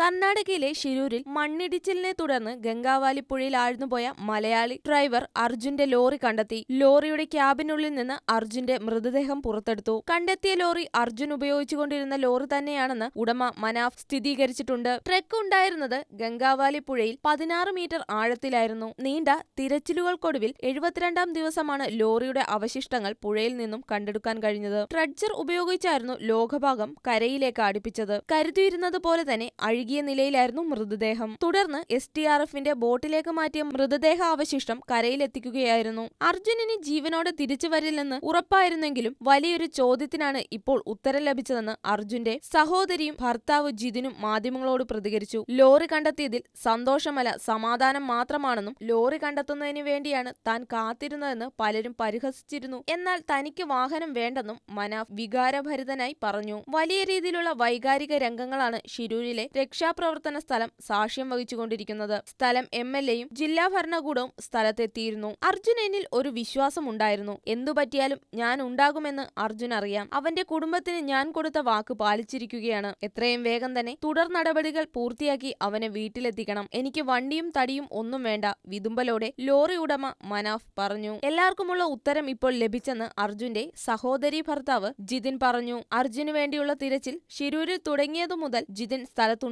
കർണാടകയിലെ ഷിരൂരിൽ മണ്ണിടിച്ചിലിനെ തുടർന്ന് ഗംഗാവാലി പുഴയിൽ ആഴ്ന്നുപോയ മലയാളി ഡ്രൈവർ അർജുന്റെ ലോറി കണ്ടെത്തി. ലോറിയുടെ ക്യാബിനുള്ളിൽ നിന്ന് അർജുന്റെ മൃതദേഹം പുറത്തെടുത്തു. കണ്ടെത്തിയ ലോറി അർജുൻ ഉപയോഗിച്ചുകൊണ്ടിരുന്ന ലോറി തന്നെയാണെന്ന് ഉടമ മനാഫ് സ്ഥിരീകരിച്ചിട്ടുണ്ട്. ട്രക്ക് ഉണ്ടായിരുന്നത് ഗംഗാവാലി പുഴയിൽ പതിനാറ് മീറ്റർ ആഴത്തിലായിരുന്നു. നീണ്ട തിരച്ചിലുകൾക്കൊടുവിൽ എഴുപത്തിരണ്ടാം ദിവസമാണ് ലോറിയുടെ അവശിഷ്ടങ്ങൾ പുഴയിൽ നിന്നും കണ്ടെടുക്കാൻ കഴിഞ്ഞത്. ട്രഡ്ജർ ഉപയോഗിച്ചായിരുന്നു ലോകഭാഗം കരയിലേക്ക് അടുപ്പിച്ചത്. കരുതിയിരുന്നത് പോലെ തന്നെ അഴുകിയ നിലയിലായിരുന്നു മൃതദേഹം. തുടർന്ന് എസ് ടി ആർ എഫിന്റെ ബോട്ടിലേക്ക് മാറ്റിയ മൃതദേഹ അവശിഷ്ടം കരയിലെത്തിക്കുകയായിരുന്നു. അർജുനന് ജീവനോടെ തിരിച്ചു വരില്ലെന്ന് ഉറപ്പായിരുന്നെങ്കിലും വലിയൊരു ചോദ്യത്തിനാണ് ഇപ്പോൾ ഉത്തരം ലഭിച്ചതെന്ന് അർജുന്റെ സഹോദരിയും ഭർത്താവ് ജിതിനും മാധ്യമങ്ങളോട് പ്രതികരിച്ചു. ലോറി കണ്ടെത്തിയതിൽ സന്തോഷമല സമാധാനം മാത്രമാണെന്നും ലോറി കണ്ടെത്തുന്നതിന് വേണ്ടിയാണ് താൻ കാത്തിരുന്നതെന്ന് പലരും പരിഹസിച്ചിരുന്നു. എന്നാൽ തനിക്ക് വാഹനം വേണ്ടെന്നും മനാഫ് വികാരഭരിതനായി പറഞ്ഞു. വലിയ രീതിയിലുള്ള വൈകാരിക രംഗങ്ങളാണ് ഷിരൂരിലെ രക്ഷാപ്രവർത്തന സ്ഥലം സാക്ഷ്യം വഹിച്ചുകൊണ്ടിരിക്കുന്നത്. സ്ഥലം എം എൽ എയും ജില്ലാ ഭരണകൂടവും സ്ഥലത്തെത്തിയിരുന്നു. അർജുൻ എന്നിൽ ഒരു വിശ്വാസം ഉണ്ടായിരുന്നു. എന്തു പറ്റിയാലും ഞാൻ ഉണ്ടാകുമെന്ന് അർജുൻ അറിയാം. അവന്റെ കുടുംബത്തിന് ഞാൻ കൊടുത്ത വാക്ക് പാലിച്ചിരിക്കുകയാണ്. എത്രയും വേഗം തന്നെ തുടർ നടപടികൾ പൂർത്തിയാക്കി അവനെ വീട്ടിലെത്തിക്കണം. എനിക്ക് വണ്ടിയും തടിയും ഒന്നും വേണ്ട വിതുമ്പലോടെ ലോറി ഉടമ മനാഫ് പറഞ്ഞു. എല്ലാവർക്കുമുള്ള ഉത്തരം ഇപ്പോൾ ലഭിച്ചെന്ന് അർജുന്റെ സഹോദരി ഭർത്താവ് ജിതിൻ പറഞ്ഞു. അർജുന് വേണ്ടിയുള്ള തിരച്ചിൽ ഷിരൂരിൽ തുടങ്ങിയതു മുതൽ ജിതിൻ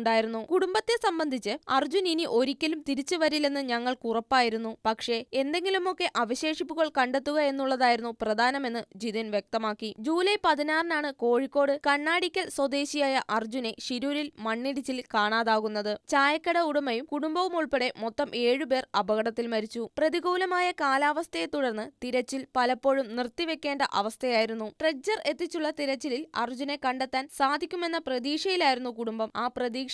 സ്ഥലത്തുണ്ടായിരുന്നു കുടുംബത്തെ സംബന്ധിച്ച് അർജുൻ ഇനി ഒരിക്കലും തിരിച്ചു വരില്ലെന്ന് ഞങ്ങൾക്ക് ഉറപ്പായിരുന്നു. പക്ഷേ എന്തെങ്കിലുമൊക്കെ അവശേഷിപ്പുകൾ കണ്ടെത്തുക എന്നുള്ളതായിരുന്നു പ്രധാനമെന്ന് ജിതിൻ വ്യക്തമാക്കി. ജൂലൈ പതിനാറിനാണ് കോഴിക്കോട് കണ്ണാടിക്കൽ സ്വദേശിയായ അർജുനെ ഷിരൂരിൽ മണ്ണിടിച്ചിൽ കാണാതാകുന്നത്. ചായക്കട ഉടമയും കുടുംബവും ഉൾപ്പെടെ മൊത്തം ഏഴുപേർ അപകടത്തിൽ മരിച്ചു. പ്രതികൂലമായ കാലാവസ്ഥയെ തുടർന്ന് തിരച്ചിൽ പലപ്പോഴും നിർത്തിവെക്കേണ്ട അവസ്ഥയായിരുന്നു. ട്രെഡ്ജർ എത്തിച്ചുള്ള തിരച്ചിലിൽ അർജുനെ കണ്ടെത്താൻ സാധിക്കുമെന്ന പ്രതീക്ഷയിലായിരുന്നു കുടുംബം. ആ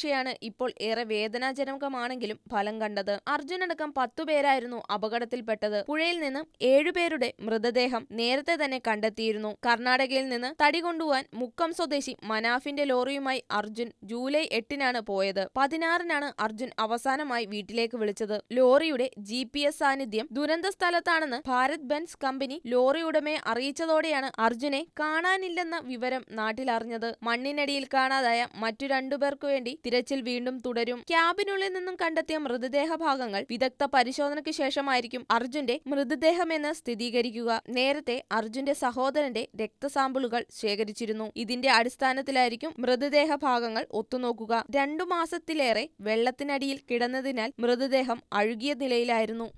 പ്രതീക്ഷയാണ് ഇപ്പോൾ ഏറെ വേദനാജനകമാണെങ്കിലും ഫലം കണ്ടത്. അർജുനടക്കം പത്തുപേരായിരുന്നു അപകടത്തിൽപ്പെട്ടത്. പുഴയിൽ നിന്ന് ഏഴുപേരുടെ മൃതദേഹം നേരത്തെ തന്നെ കണ്ടെത്തിയിരുന്നു. കർണാടകയിൽ നിന്ന് തടി കൊണ്ടുപോകാൻ മുക്കം സ്വദേശി മനാഫിന്റെ ലോറിയുമായി അർജുൻ ജൂലൈ എട്ടിനാണ് പോയത്. പതിനാറിനാണ് അർജുൻ അവസാനമായി വീട്ടിലേക്ക് വിളിച്ചത്. ലോറിയുടെ ജി പി എസ് സാന്നിധ്യം ദുരന്ത സ്ഥലത്താണെന്ന് ഭാരത് ബെൻസ് കമ്പനി ലോറി ഉടമയെ അറിയിച്ചതോടെയാണ് അർജുനെ കാണാനില്ലെന്ന വിവരം നാട്ടിലറിഞ്ഞത്. മണ്ണിനടിയിൽ കാണാതായ മറ്റു രണ്ടുപേർക്കു വേണ്ടി തിരച്ചിൽ വീണ്ടും തുടരും. ക്യാബിനുള്ളിൽ നിന്നും കണ്ടെത്തിയ മൃതദേഹ ഭാഗങ്ങൾ വിദഗ്ധ പരിശോധനയ്ക്ക് ശേഷമായിരിക്കും അർജുന്റെ മൃതദേഹമെന്ന് സ്ഥിരീകരിക്കുക. നേരത്തെ അർജുന്റെ സഹോദരന്റെ രക്തസാമ്പിളുകൾ ശേഖരിച്ചിരുന്നു. ഇതിന്റെ അടിസ്ഥാനത്തിലായിരിക്കും മൃതദേഹ ഭാഗങ്ങൾ ഒത്തുനോക്കുക. രണ്ടു മാസത്തിലേറെ വെള്ളത്തിനടിയിൽ കിടന്നതിനാൽ മൃതദേഹം അഴുകിയ നിലയിലായിരുന്നു.